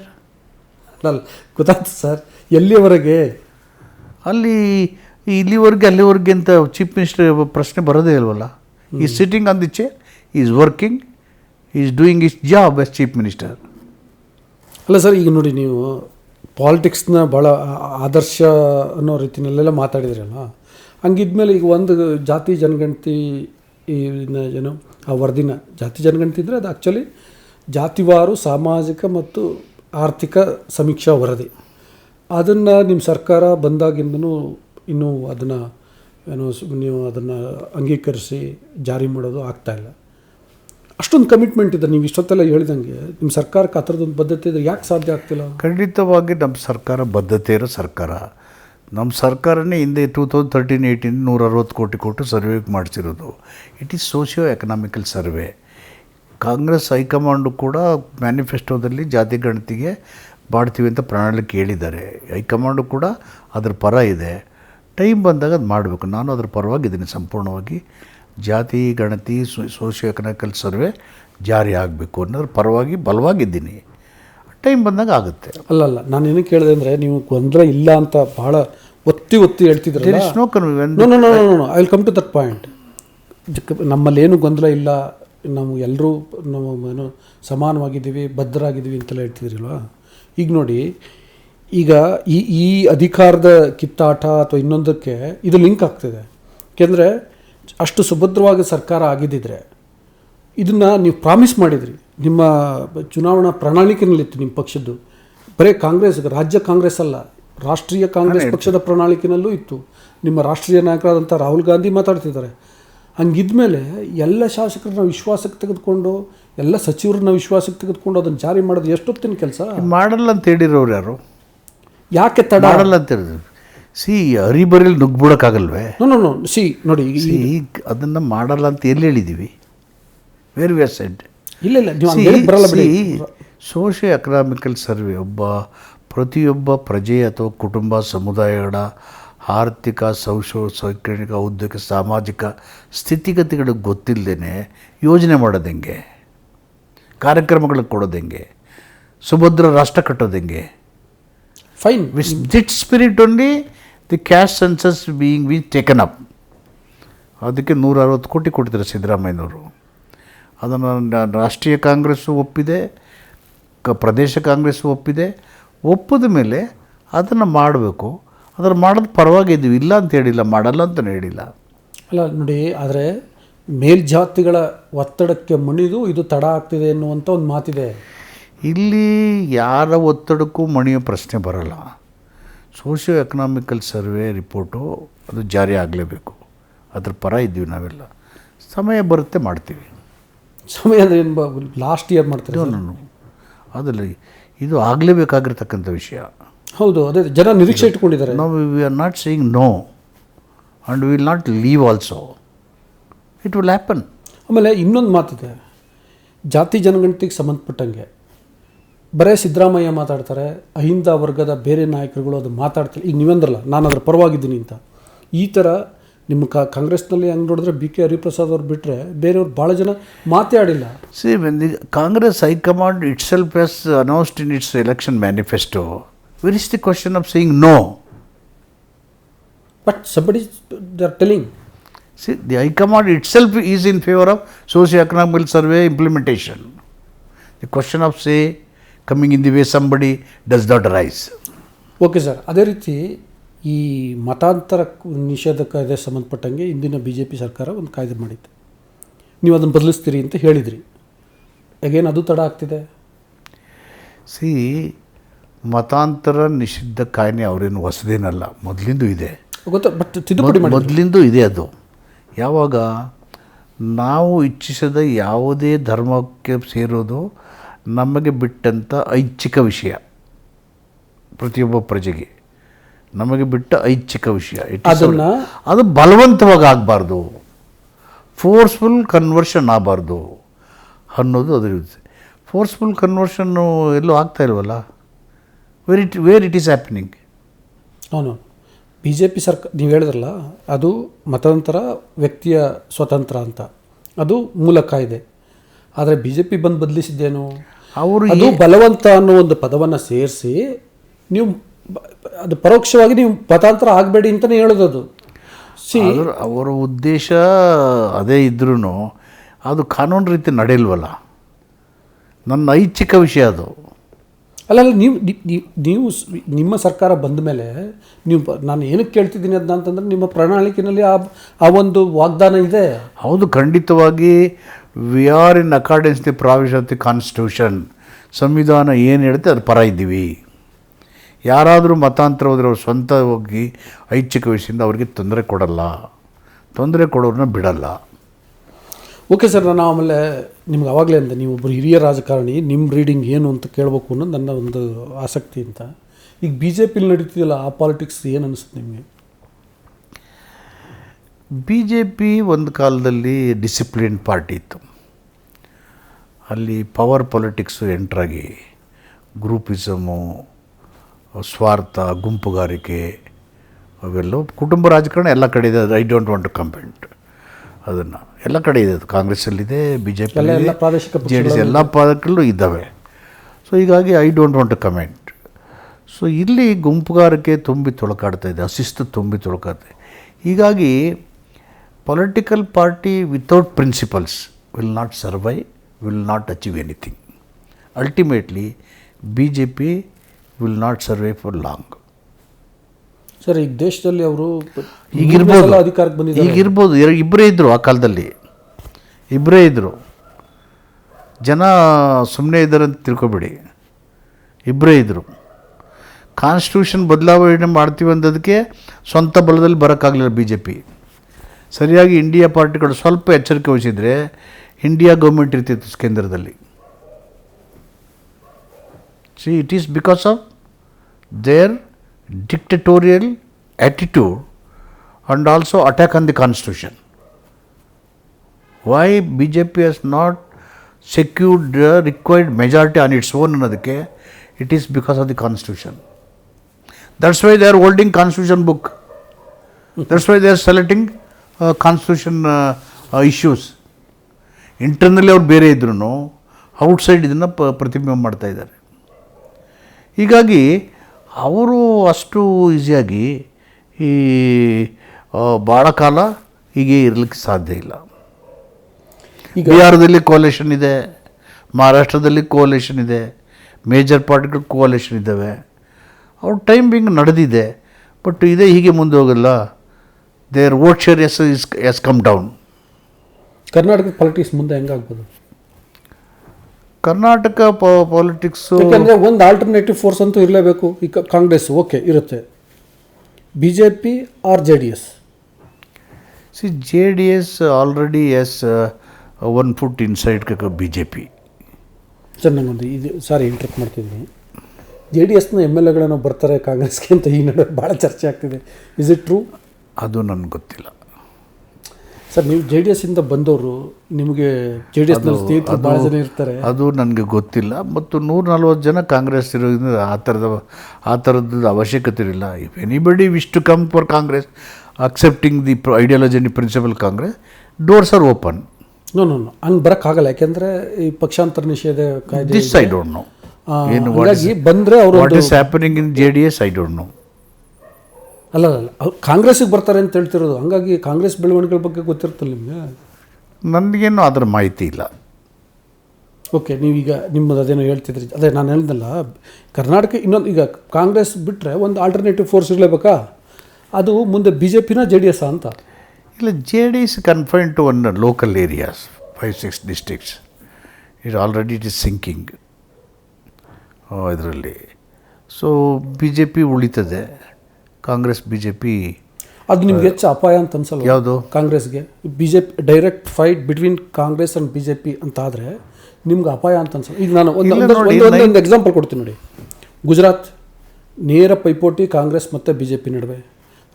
ಅಲ್ಲ ಗೊತ್ತಾಯ್ತು ಸರ್. ಎಲ್ಲಿವರೆಗೆ? ಅಲ್ಲಿ ಇಲ್ಲಿವರೆಗೆ ಅಲ್ಲಿವರೆಗೆ ಅಂತ ಚೀಫ್ ಮಿನಿಸ್ಟರ್ ಪ್ರಶ್ನೆ ಬರೋದೇ ಇಲ್ವಲ್ಲ? ಈ sitting on the chair is working is doing his job as chief minister ಅಲ್ಲ ಸರ್, ಈಗ ನೋಡಿ ನೀವು ಪಾಲಿಟಿಕ್ಸ್ನ ಭಾಳ ಆದರ್ಶ ಅನ್ನೋ ರೀತಿಯಲ್ಲೆಲ್ಲ ಮಾತಾಡಿದ್ರಲ್ಲ, ಹಂಗಿದ್ಮೇಲೆ ಈಗ ಒಂದು ಜಾತಿ ಜನಗಣತಿ ಏನು, ಆ ವರದಿನ ಜಾತಿ ಜನಗಣತಿ ಇದ್ದರೆ ಅದು ಆ್ಯಕ್ಚುಲಿ ಜಾತಿವಾರು, ಸಾಮಾಜಿಕ ಮತ್ತು ಆರ್ಥಿಕ ಸಮೀಕ್ಷಾ ವರದಿ. ಅದನ್ನು ನಿಮ್ಮ ಸರ್ಕಾರ ಬಂದಾಗಿಂದನೂ ಇನ್ನೂ ಅದನ್ನು ಏನು, ನೀವು ಅದನ್ನು ಅಂಗೀಕರಿಸಿ ಜಾರಿ ಮಾಡೋದು ಆಗ್ತಾಯಿಲ್ಲ ಅಷ್ಟೊಂದು ಕಮಿಟ್ಮೆಂಟ್ ಇದೆ. ನೀವು ಇಷ್ಟೊತ್ತೆಲ್ಲ ಹೇಳಿದಂಗೆ ನಿಮ್ಮ ಸರ್ಕಾರಕ್ಕೆ ಆ ಥರದೊಂದು ಬದ್ಧತೆ ಇದ್ರೆ ಯಾಕೆ ಸಾಧ್ಯ ಆಗ್ತಿಲ್ಲ? ಖಂಡಿತವಾಗಿ ನಮ್ಮ ಸರ್ಕಾರ ಬದ್ಧತೆ ಇರೋ ಸರ್ಕಾರ. ನಮ್ಮ ಸರ್ಕಾರನೇ ಹಿಂದೆ ಟೂ ತೌಸಂಡ್ ತರ್ಟೀನ್ ಏಯ್ಟೀನ್ ನೂರ ಅರವತ್ತು ಕೋಟಿ ಕೊಟ್ಟು survey ಮಾಡಿಸಿರೋದು. It is socio economical survey. Congress high command ಕೂಡ ಮ್ಯಾನಿಫೆಸ್ಟೋದಲ್ಲಿ ಜಾತಿ ಗಣತಿಗೆ ಮಾಡ್ತೀವಿ ಅಂತ ಪ್ರಣಾಳಿಕೆ ಕೇಳಿದ್ದಾರೆ. ಹೈಕಮಾಂಡು ಕೂಡ ಅದ್ರ ಪರ ಇದೆ. ಟೈಮ್ ಬಂದಾಗ ಅದು ಮಾಡಬೇಕು. ನಾನು ಅದ್ರ ಪರವಾಗಿದ್ದೀನಿ ಸಂಪೂರ್ಣವಾಗಿ ಜಾತಿ ಗಣತಿ ಸೋಷಿಯೋ ಎಕನಾಮಿಕಲ್ ಸರ್ವೆ ಜಾರಿ ಆಗಬೇಕು ಅನ್ನೋದ್ರ ಪರವಾಗಿ ಬಲವಾಗಿದ್ದೀನಿ. ಟೈಮ್ ಬಂದಾಗ ಆಗುತ್ತೆ. ಅಲ್ಲಲ್ಲ ಅಲ್ಲ ನಾನು ಏನಕ್ಕೆ ಹೇಳಿದೆ ಅಂದರೆ ನೀವು ಗೊಂದಲ ಇಲ್ಲ ಅಂತ ಬಹಳ ಒತ್ತಿ ಒತ್ತಿ ಹೇಳ್ತಿದ್ರಲ್ಲ. There no no no no no I will come to that point ನಮ್ಮಲ್ಲಿ ಏನು ಗೊಂದಲ ಇಲ್ಲ ನಾವು ಎಲ್ಲರೂ ನಾವು ಏನು ಸಮಾನವಾಗಿದ್ದೀವಿ ಭದ್ರಾಗಿದ್ದೀವಿ ಅಂತೆಲ್ಲ ಹೇಳ್ತಿದ್ರಲ್ವಾ ಈಗ ನೋಡಿ ಈಗ ಈ ಈ ಅಧಿಕಾರದ ಕಿತ್ತಾಟ ಅಥವಾ ಇನ್ನೊಂದಕ್ಕೆ ಇದು ಲಿಂಕ್ ಆಗ್ತಿದೆ. ಯಾಕೆಂದರೆ ಅಷ್ಟು ಸುಭದ್ರವಾಗಿ ಸರ್ಕಾರ ಆಗಿದ್ದಿದ್ರೆ ಇದನ್ನು ನೀವು ಪ್ರಾಮಿಸ್ ಮಾಡಿದ್ರಿ. ನಿಮ್ಮ ಚುನಾವಣಾ ಪ್ರಣಾಳಿಕೆಯಲ್ಲಿತ್ತು ನಿಮ್ಮ ಪಕ್ಷದ್ದು. ಬರೀ ಕಾಂಗ್ರೆಸ್ ರಾಜ್ಯ ಕಾಂಗ್ರೆಸ್ ಅಲ್ಲ ರಾಷ್ಟ್ರೀಯ ಕಾಂಗ್ರೆಸ್ ಪಕ್ಷದ ಪ್ರಣಾಳಿಕೆನಲ್ಲೂ ಇತ್ತು. ನಿಮ್ಮ ರಾಷ್ಟ್ರೀಯ ನಾಯಕರಾದಂಥ ರಾಹುಲ್ ಗಾಂಧಿ ಮಾತಾಡ್ತಿದ್ದಾರೆ. ಹಂಗಿದ್ಮೇಲೆ ಎಲ್ಲ ಶಾಸಕರನ್ನ ವಿಶ್ವಾಸಕ್ಕೆ ತೆಗೆದುಕೊಂಡು ಎಲ್ಲ ಸಚಿವರನ್ನ ವಿಶ್ವಾಸಕ್ಕೆ ತೆಗೆದುಕೊಂಡು ಅದನ್ನು ಜಾರಿ ಮಾಡೋದು ಎಷ್ಟೊತ್ತಿನ ಕೆಲಸ? ಮಾಡಲ್ಲ ಅಂತ ಹೇಳಿರೋರು ಯಾರು? ಯಾಕೆ ತಡ? ಮಾಡಲ್ಲ ಅಂತ ಹೇಳಿದ್ರು. ಸಿ ಹರಿಬರಿಲಿ ನುಗ್ಬಿಡೋಕ್ಕಾಗಲ್ವೇ? ಸಿ ನೋಡಿ ಈಗ- ಅದನ್ನು ಮಾಡಲ್ಲ ಅಂತ ಎಲ್ಲಿ ಹೇಳಿದ್ದೀವಿ ವೇರ್ ವಿ ಆರ್ ಸೆಡ್ ಇಲ್ಲ ಇಲ್ಲ ಸೋಷಿಯೋ ಎಕನಾಮಿಕಲ್ ಸರ್ವೆ ಒಬ್ಬ ಪ್ರತಿಯೊಬ್ಬ ಪ್ರಜೆ ಅಥವಾ ಕುಟುಂಬ ಸಮುದಾಯಗಳ ಆರ್ಥಿಕ ಸೌಶೋ ಶೈಕ್ಷಣಿಕ ಉದ್ಯೋಗ ಸಾಮಾಜಿಕ ಸ್ಥಿತಿಗತಿಗಳು ಗೊತ್ತಿಲ್ಲದೇ ಯೋಜನೆ ಮಾಡೋದು ಹೆಂಗೆ? ಕಾರ್ಯಕ್ರಮಗಳಿಗೆ ಕೊಡೋದು ಹೆಂಗೆ? ಸುಭದ್ರ ರಾಷ್ಟ್ರ ಕಟ್ಟೋದು ಹೆಂಗೆ? Fine with that spirit only the caste census being we taken up ಅದಕ್ಕೆ ನೂರ ಅರವತ್ತು ಕೋಟಿ ಕೊಟ್ಟಿದ್ದಾರೆ ಸಿದ್ದರಾಮಯ್ಯನವರು. ಅದನ್ನು ರಾಷ್ಟ್ರೀಯ ಕಾಂಗ್ರೆಸ್ಸು ಒಪ್ಪಿದೆ ಕ ಪ್ರದೇಶ ಕಾಂಗ್ರೆಸ್ಸು ಒಪ್ಪಿದೆ. ಒಪ್ಪಿದ ಮೇಲೆ ಅದನ್ನು ಮಾಡಬೇಕು. ಅದನ್ನು ಮಾಡೋದು ಪರವಾಗಿದ್ದೀವಿ ಇಲ್ಲ ಅಂತ ಹೇಳಿಲ್ಲ ಮಾಡಲ್ಲ ಅಂತ ಹೇಳಿಲ್ಲ. ಅಲ್ಲ ನೋಡಿ ಆದರೆ ಮೇಲ್ಜಾತಿಗಳ ಒತ್ತಡಕ್ಕೆ ಮಣಿದು ಇದು ತಡ ಆಗ್ತಿದೆ ಎನ್ನುವಂಥ ಒಂದು ಮಾತಿದೆ. ಇಲ್ಲಿ ಯಾರ ಒತ್ತಡಕ್ಕೂ ಮಣಿಯೋ ಪ್ರಶ್ನೆ ಬರಲ್ಲ. ಸೋಷಿಯೋ ಎಕನಾಮಿಕಲ್ ಸರ್ವೆ ರಿಪೋರ್ಟು ಅದು ಜಾರಿ ಆಗಲೇಬೇಕು. ಅದ್ರ ಪರ ಇದ್ದೀವಿ ನಾವೆಲ್ಲ. ಸಮಯ ಬರುತ್ತೆ ಮಾಡ್ತೀವಿ. ಸಮಯ ಅಂದರೆ ಏನು ಲಾಸ್ಟ್ ಇಯರ್ ಮಾಡ್ತಾರೆ? ನಾನು ಅದಲ್ಲ ಇದು ಆಗಲೇಬೇಕಾಗಿರ್ತಕ್ಕಂಥ ವಿಷಯ. ಹೌದು ಅದೇ ಜನ ನಿರೀಕ್ಷೆ ಇಟ್ಕೊಂಡಿದ್ದಾರೆ. ನಾವು we are not saying no and will not leave also it will happen ಆಮೇಲೆ ಇನ್ನೊಂದು ಮಾತಿದೆ. ಜಾತಿ ಜನಗಣತಿಗೆ ಸಂಬಂಧಪಟ್ಟಂಗೆ. ಬರೇ ಸಿದ್ದರಾಮಯ್ಯ ಮಾತಾಡ್ತಾರೆ ಅಹಿಂದ ವರ್ಗದ ಬೇರೆ ನಾಯಕರುಗಳು ಅದು ಮಾತಾಡ್ತಾರೆ ಈಗ ನೀವಂದ್ರಲ್ಲ ನಾನು ಅದರ ಪರವಾಗಿದ್ದೀನಿ ಅಂತ. ಈ ಥರ ನಿಮ್ಮ ಕ ಕಾಂಗ್ರೆಸ್ನಲ್ಲಿ ಹಂಗೆ ನೋಡಿದ್ರೆ ಬಿ ಕೆ ಹರಿಪ್ರಸಾದ್ ಅವ್ರು ಬಿಟ್ಟರೆ ಬೇರೆಯವ್ರು ಭಾಳ ಜನ ಮಾತೇ ಆಡಿಲ್ಲ see the Congress high command itself as announced in its election manifesto where is the question of seeing no but somebody they are telling see the high command itself is in favour of socio economical survey implementation the question of say, coming in the way somebody does not rise okay sir ಅದೇ ರೀತಿ ಈ ಮತಾಂತರ ನಿಷೇಧ ಕಾಯ್ದೆ ಸಂಬಂಧಪಟ್ಟಂಗೆ ಇಂದಿನ B J P ಸರ್ಕಾರ ಒಂದು ಕಾಯ್ದೆ ಮಾಡಿತ್ತು. ನೀವು ಅದನ್ನು ಬದಲಿಸ್ತೀರಿ ಅಂತ ಹೇಳಿದ್ರಿ. ಅಗೇನ್ ಅದು ತಡ ಆಗ್ತಿದೆ? ಸಿ ಮತಾಂತರ ನಿಷಿದ್ಧ ಕಾಯ್ದೆ ಅವರೇನು ಹೊಸದೇನಲ್ಲ. ಮೊದಲಿಂದೂ ಇದೆ. ಗೊತ್ತಾ ಬಟ್ ತಿದ್ದುಪಡಿ ಮೊದಲಿಂದ ಇದೆ ಅದು. ಯಾವಾಗ ನಾವು ಇಚ್ಛಿಸದ ಯಾವುದೇ ಧರ್ಮಕ್ಕೆ ಸೇರೋದು ನಮಗೆ ಬಿಟ್ಟಂಥ ಐಚ್ಛಿಕ ವಿಷಯ ಪ್ರತಿಯೊಬ್ಬ ಪ್ರಜೆಗೆ. ನಮಗೆ ಬಿಟ್ಟ ಐಚ್ಛಿಕ ವಿಷಯ. ಅದನ್ನ- ಅದು ಬಲವಂತವಾಗಿ ಆಗಬಾರ್ದು. ಫೋರ್ಸ್ಫುಲ್ ಕನ್ವರ್ಷನ್ ಆಗಬಾರ್ದು ಅನ್ನೋದು ಅದರಿರುತ್ತೆ ಫೋರ್ಸ್ಫುಲ್ ಕನ್ವರ್ಷನ್ನು ಎಲ್ಲೂ ಆಗ್ತಾ ಇಲ್ವಲ್ಲ? Where it where it is happening ಅವನು ಬಿ ಜೆ ಪಿ ಸರ್ಕ ನೀವು ಹೇಳಿದ್ರಲ್ಲ ಅದು ಮತಾಂತರ ವ್ಯಕ್ತಿಯ ಸ್ವತಂತ್ರ ಅಂತ. ಅದು ಮೂಲ ಕಾಯ್ದೆ. ಆದರೆ ಬಿ ಜೆ ಪಿ ಬಂದು ಬದಲಿಸಿದ್ದೇನು? ಅವರು ಅದು ಬಲವಂತ ಅನ್ನೋ ಒಂದು ಪದವನ್ನು ಸೇರಿಸಿ ನೀವು ಅದು ಪರೋಕ್ಷವಾಗಿ ನೀವು ಪತಾಂತರ ಆಗಬೇಡಿ ಅಂತಲೇ ಹೇಳೋದು ಅದು. ಸಿ ಅವರ ಉದ್ದೇಶ ಅದೇ ಇದ್ರೂ ಅದು ಕಾನೂನು ರೀತಿ ನಡೆಯಲ್ವಲ್ಲ? ನನ್ನ ಐಚ್ಛಿಕ ವಿಷಯ ಅದು. ಅಲ್ಲ ಅಲ್ಲ ನೀವು ನೀವು ನಿಮ್ಮ ಸರ್ಕಾರ ಬಂದ ಮೇಲೆ ನೀವು ನಾನು ಏನಕ್ಕೆ ಕೇಳ್ತಿದ್ದೀನಿ ಅದನ್ನ ಅಂತಂದ್ರೆ ನಿಮ್ಮ ಪ್ರಣಾಳಿಕೆಯಲ್ಲಿ ಆ ಆ ಒಂದು ವಾಗ್ದಾನ ಇದೆ. ಹೌದು ಖಂಡಿತವಾಗಿ we are in accordance the provision of the constitution ಸಂವಿಧಾನ ಏನು ಹೇಳುತ್ತೆ ಅದು ಪರ ಇದ್ದೀವಿ. ಯಾರಾದರೂ ಮತಾಂತರ ಹೋದರೆ ಅವ್ರು ಸ್ವಂತ ಹೋಗಿ ಐಚ್ಛಿಕ ವಯಸ್ಸಿಂದ ಅವ್ರಿಗೆ ತೊಂದರೆ ಕೊಡಲ್ಲ. ತೊಂದರೆ ಕೊಡೋರನ್ನ ಬಿಡಲ್ಲ. ಓಕೆ ಸರ್, ನಾನು ಆಮೇಲೆ ನಿಮ್ಗೆ ಆವಾಗಲೇ ಅಂದೆ, ನೀವು ಒಬ್ಬರು ಹಿರಿಯ ರಾಜಕಾರಣಿ ನಿಮ್ಮ ರೀಡಿಂಗ್ ಏನು ಅಂತ ಕೇಳಬೇಕು ಅನ್ನೋದು ನನ್ನ ಒಂದು ಆಸಕ್ತಿ ಅಂತ. ಈಗ ಬಿ ಜೆ ಪಿಲಿ ನಡೀತಿದೆಯಲ್ಲ, ಆ ಪಾಲಿಟಿಕ್ಸ್ ಏನು ಅನಿಸುತ್ತೆ ನಿಮಗೆ? ಬಿ ಜೆ ಪಿ ಒಂದು ಕಾಲದಲ್ಲಿ ಡಿಸಿಪ್ಲಿನ್ ಪಾರ್ಟಿ ಇತ್ತು. ಅಲ್ಲಿ ಪವರ್ ಪೊಲಿಟಿಕ್ಸು ಎಂಟ್ರಾಗಿ ಗ್ರೂಪಿಸಮು ಸ್ವಾರ್ಥ ಗುಂಪುಗಾರಿಕೆ ಅವೆಲ್ಲ ಕುಟುಂಬ ರಾಜಕಾರಣ ಎಲ್ಲ ಕಡೆ ಇದೆ. I don't want to comment ಅದನ್ನು. ಎಲ್ಲ ಕಡೆ ಇದೆ. ಅದು ಕಾಂಗ್ರೆಸ್ಸಲ್ಲಿದೆ B J P J D S ಎಲ್ಲ ಪದಕಲ್ಲೂ ಇದ್ದಾವೆ. ಸೊ ಹೀಗಾಗಿ I don't want to comment so ಇಲ್ಲಿ ಗುಂಪುಗಾರಿಕೆ ತುಂಬಿ ತೊಳಕಾಡ್ತಾ ಇದೆ. ಅಶಿಸ್ತು ತುಂಬಿ ತೊಳಕಾಡ್ತಾ ಹೀಗಾಗಿ political party without principles will not survive will not achieve anything ultimately B J P will not survive for long sir ಈಗ ದೇಶದಲ್ಲಿ ಅವರು ಈಗಿರ್ಬೋದು ಅಧಿಕಾರಕ್ಕೆ ಬಂದಿದ್ದಾರೆ. ಈಗಿರ್ಬೋದು ಇಬ್ಬರೇ ಇದ್ದರು ಆ ಕಾಲದಲ್ಲಿ. ಇಬ್ಬರೇ ಇದ್ದರು ಜನ ಸುಮ್ಮನೆ ಇದ್ದಾರೆ ಅಂತ ತಿಳ್ಕೊಬೇಡಿ. ಇಬ್ಬರೇ ಇದ್ದರು ಕಾನ್ಸ್ಟಿಟ್ಯೂಷನ್ ಬದಲಾವಣೆ ಮಾಡ್ತೀವಿ ಅಂದದಕ್ಕೆ ಸ್ವಂತ ಬಲದಲ್ಲಿ ಬರೋಕ್ಕಾಗಲಿಲ್ಲ ಬಿ ಜೆ ಪಿ ಸರಿಯಾಗಿ ಇಂಡಿಯಾ ಪಾರ್ಟಿಗಳು ಸ್ವಲ್ಪ ಎಚ್ಚರಿಕೆ ವಹಿಸಿದರೆ ಇಂಡಿಯಾ ಗೌರ್ಮೆಂಟ್ ಇರ್ತಿತ್ತು ಕೇಂದ್ರದಲ್ಲಿ see it is because of their dictatorial attitude and also attack on the constitution. Why BJP has not secured the required majority on its own ಅನ್ನೋದಕ್ಕೆ it is because of the constitution. That's why they are holding constitution book. That's why they are selecting uh, issues. ಇಂಟರ್ನಲ್ಲಿ ಅವ್ರು ಬೇರೆ ಇದ್ರೂ outside ಇದನ್ನು ಪ ಪ್ರತಿಬಿಂಬ ಮಾಡ್ತಾ ಇದ್ದಾರೆ. ಹೀಗಾಗಿ ಅವರು ಅಷ್ಟು ಈಸಿಯಾಗಿ ಈ ಭಾಳ ಕಾಲ ಹೀಗೆ ಇರಲಿಕ್ಕೆ ಸಾಧ್ಯ ಇಲ್ಲ. ಬಿಹಾರದಲ್ಲಿ ಕೋಲೇಷನ್ ಇದೆ ಮಹಾರಾಷ್ಟ್ರದಲ್ಲಿ ಕೋಲೇಷನ್ ಇದೆ ಮೇಜರ್ ಪಾರ್ಟಿಗಳು ಕೋಲೇಷನ್ ಇದ್ದಾವೆ. ಅವ್ರ ಟೈಮ್ ಹಿಂಗೆ ನಡೆದಿದೆ ಬಟ್ ಇದೇ ಹೀಗೆ ಮುಂದೆ ಹೋಗಲ್ಲ. Their vote share as is as come down ಕರ್ನಾಟಕದ ಪಾಲಿಟಿಕ್ಸ್ ಮುಂದೆ ಹೆಂಗಾಗ್ಬೋದು ಕರ್ನಾಟಕ ಪಾಲಿಟಿಕ್ಸು ಯಾಕಂದರೆ ಒಂದು ಆಲ್ಟರ್ನೇಟಿವ್ ಫೋರ್ಸ್ ಅಂತೂ ಇರಲೇಬೇಕು. ಈಗ ಕಾಂಗ್ರೆಸ್ ಓಕೆ ಇರುತ್ತೆ. B J P are J D S see J D S already as one foot inside B J P sir ನಂಗೊಂದು ಇದು ಸಾರಿ ಇಂಟ್ರಪ್ಟ್ ಮಾಡ್ತಿದ್ದೀನಿ. ಜೆ ಡಿ ಎಸ್ನ ಎಂ ಎಲ್ ಎಗಳೇನೋ ಬರ್ತಾರೆ ಕಾಂಗ್ರೆಸ್ಗೆ ಅಂತ ಈ ನಡುವೆ ಭಾಳ ಚರ್ಚೆ ಆಗ್ತಿದೆ. ಇಸ್ ಇಟ್ ಟ್ರೂ ಅದು ನನಗೆ ಗೊತ್ತಿಲ್ಲ. ಸರ್ ನೀವು ಜೆ ಡಿ ಎಸ್ ಇಂದ ಬಂದವರು ನಿಮಗೆ ಜೆ ಡಿ ಎಸ್ ಸ್ನೇಹಿತರು ಭಾಳ ಜನ ಇರ್ತಾರೆ. ಅದು ನನಗೆ ಗೊತ್ತಿಲ್ಲ. ಮತ್ತು ನೂರ ನಲ್ವತ್ತು ಜನ ಕಾಂಗ್ರೆಸ್ ಇರೋದ್ರಿಂದ ಆ ಥರದ ಆ ಥರದ್ದು ಅವಶ್ಯಕತೆ ಇರಲಿಲ್ಲ. If anybody wish to come for Congress accepting the ideology and principle Congress doors are open no no no ಹಂಗೆ ಬರೋಕ್ಕಾಗಲ್ಲ ಯಾಕೆಂದರೆ ಈ ಪಕ್ಷಾಂತರ ನಿಷೇಧ ಕಾಯ್ದೆ ದಿಸ್ ಐ ಡೋಂಟ್ ನೋ ಏನು ಬಂದರೆ ಅವರು what is happening in J D S I don't know ಅಲ್ಲ ಅಲ್ಲ ಕಾಂಗ್ರೆಸ್ಗೆ ಕಾಂಗ್ರೆಸ್ಸಿಗೆ ಬರ್ತಾರೆ ಅಂತ ಹೇಳ್ತಿರೋದು. ಹಂಗಾಗಿ ಕಾಂಗ್ರೆಸ್ ಬೆಳವಣಿಗೆಗಳ ಬಗ್ಗೆ ಗೊತ್ತಿರ್ತಲ್ಲ ನಿಮಗೆ? ನನಗೇನು ಅದರ ಮಾಹಿತಿ ಇಲ್ಲ. ಓಕೆ ನೀವೀಗ ನಿಮ್ಮದು ಅದೇನೋ ಹೇಳ್ತಿದ್ರಿ. ಅದೇ ನಾನು ಹೇಳ್ದಲ್ಲ ಕರ್ನಾಟಕ ಇನ್ನೊಂದು ಈಗ ಕಾಂಗ್ರೆಸ್ ಬಿಟ್ಟರೆ ಒಂದು ಆಲ್ಟರ್ನೇಟಿವ್ ಫೋರ್ಸ್ ಇರಲೇಬೇಕಾ? ಅದು ಮುಂದೆ ಬಿ ಜೆ ಪಿನ ಜೆ ಡಿ ಎಸ್ ಅಂತ. ಇಲ್ಲ J D S confine to one local areas five six districts it already it is sinking ಇದರಲ್ಲಿ. ಸೊ ಬಿ ಜೆ ಪಿ ಉಳಿತದೆ. ಕಾಂಗ್ರೆಸ್ ಬಿ ಜೆ ಪಿ ಅದು ನಿಮ್ಗೆ ಹೆಚ್ಚು ಅಪಾಯ ಅಂತ ಅನ್ಸಲ್ಲ ಯಾವುದು? ಕಾಂಗ್ರೆಸ್ಗೆ. B J P direct fight between Congress and B J P ಅಂತ ಆದರೆ ನಿಮ್ಗೆ ಅಪಾಯ ಅಂತ ಅನ್ಸಲ್ಲ ಈಗ ನಾನು ಒಂದು- ಒಂದು ಎಕ್ಸಾಂಪಲ್ ಕೊಡ್ತೀನಿ ನೋಡಿ. ಗುಜರಾತ್ ನೇರ ಪೈಪೋಟಿ ಕಾಂಗ್ರೆಸ್ ಮತ್ತು ಬಿ ಜೆ ಪಿ ನಡುವೆ.